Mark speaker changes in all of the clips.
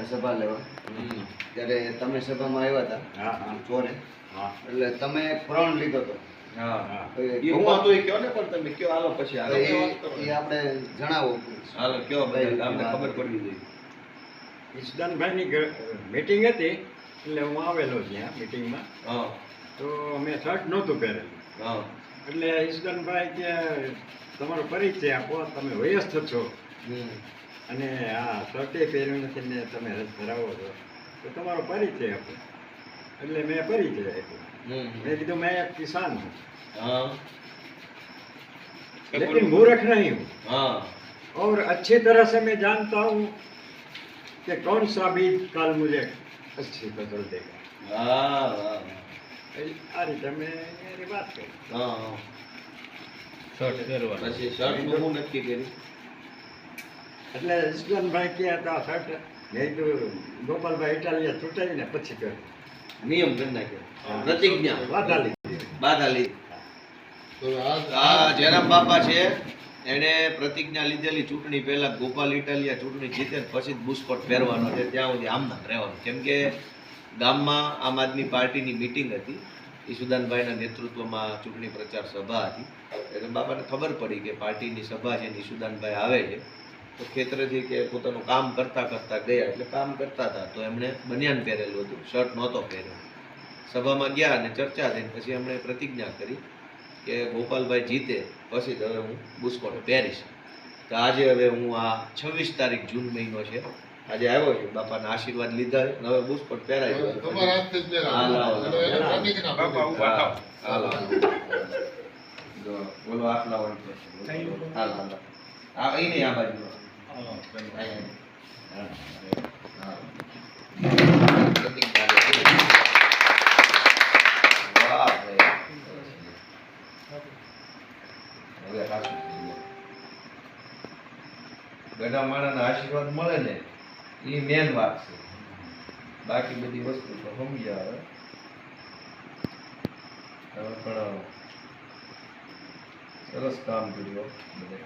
Speaker 1: આપણે સભા લેવા. ત્યારે તમે સભામાં આવ્યા હતા.
Speaker 2: હા હા.
Speaker 1: ચોરે. એટલે તમે પ્રણ લીધો હતો.
Speaker 3: હા
Speaker 2: હા.
Speaker 1: તો એ
Speaker 3: એ હું હતું એ કયો ને પણ તમે કયો? હાલો પછી
Speaker 1: તો
Speaker 3: હાલો
Speaker 1: એ
Speaker 3: વાત કરો.
Speaker 1: એ આપણે જણાવો.
Speaker 3: હાલો કયો? બધા ગામને ખબર પડવી જોઈએ
Speaker 2: ઈશદાનભાઈની મીટિંગ હતી એટલે હું આવેલો ત્યાં મિટિંગમાં
Speaker 3: હા.
Speaker 2: તો મેં શર્ટ નહોતું પહેરેલું.
Speaker 3: હા.
Speaker 2: એટલે ઈશદાનભાઈ કે તમારો પરિચય આપો તમે વયસ્થ છો.
Speaker 1: હમ.
Speaker 2: અને આ શર્ટે પહેર્યું નથી ને તમે રસ ધરાવો છો તો તમારો પરિચય આપો એટલે મેં પરિચય આપ્યો
Speaker 1: હમ.
Speaker 2: મેં કીધું મેં એક કિસાન હું
Speaker 3: હા
Speaker 2: लेकिन मूर्ख नहीं हूँ
Speaker 3: હા
Speaker 2: और अच्छी तरह से मैं जानता हूँ कि कौन सा बीज कल मुझे अच्छी फसल देगा
Speaker 3: હા વાહ
Speaker 2: આ રીતે મેં એની વાત કરી
Speaker 3: હા હા.
Speaker 4: શર્ટ પહેરવાનું
Speaker 3: પછી શર્ટનું હું નક્કી કર્યું
Speaker 2: એટલે ઈશ્વરભાઈ કહે તો આ શર્ટ મેં ગોપાલભાઈ ઇટાલિયા છૂટાવીને પછી કહે.
Speaker 3: નિયમ કરી નાખ્યો. પ્રતિજ્ઞા.
Speaker 2: બાધા લીધી.
Speaker 3: બાધા લીધી. આ જયરામ બાપા છે એણે પ્રતિજ્ઞા લીધેલી ચૂંટણી પહેલા ગોપાલ ઇટાલિયા ચૂંટણી જીતે પછી જ બુસ્કોટ પહેરવાનો છે. ત્યાં સુધી આમનામ રહેવાનું. કેમ કે ગામમાં આમ આદમી પાર્ટીની મિટિંગ હતી. ઈશુદાનભાઈના નેતૃત્વમાં ચૂંટણી પ્રચાર સભા હતી. એટલે બાપાને ખબર પડી કે પાર્ટીની સભા છે ને ઈશુદાનભાઈ આવે છે. તો ખેતરેથી કે પોતાનું કામ કરતા કરતા ગયા એટલે કામ કરતા હતા તો એમણે બનિયાન પહેરેલું હતું શર્ટ નહોતો પહેર્યો. સભામાં ગયા અને ચર્ચા થઈ પછી એમણે પ્રતિજ્ઞા કરી કે ગોપાલભાઈ જીતે પછી જ હવે હું બુસ્કોટ પહેરીશ. તો આજે હવે હું આ છવ્વીસ તારીખ જૂન મહિનો છે આજે આવ્યો છે બાપાના આશીર્વાદ લીધા છે હવે બુસ્કોટ પહેરાય બોલો આટલા વાળું હાલ હાલ. આ અહીં નહીં, આ બાજુ થઈ ગયું. આશીર્વાદ મળે ને, એ મેન વાત છે બાકી બધી વસ્તુ તો સમજ્યા હવે હવે પણ સરસ કામ કર્યું બધે.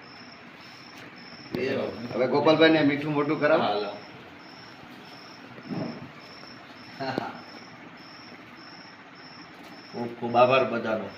Speaker 1: હવે ગોપાલભાઈને મીઠું મોટું કરાવો.
Speaker 3: ખૂબ ખૂબ આભાર બધાનો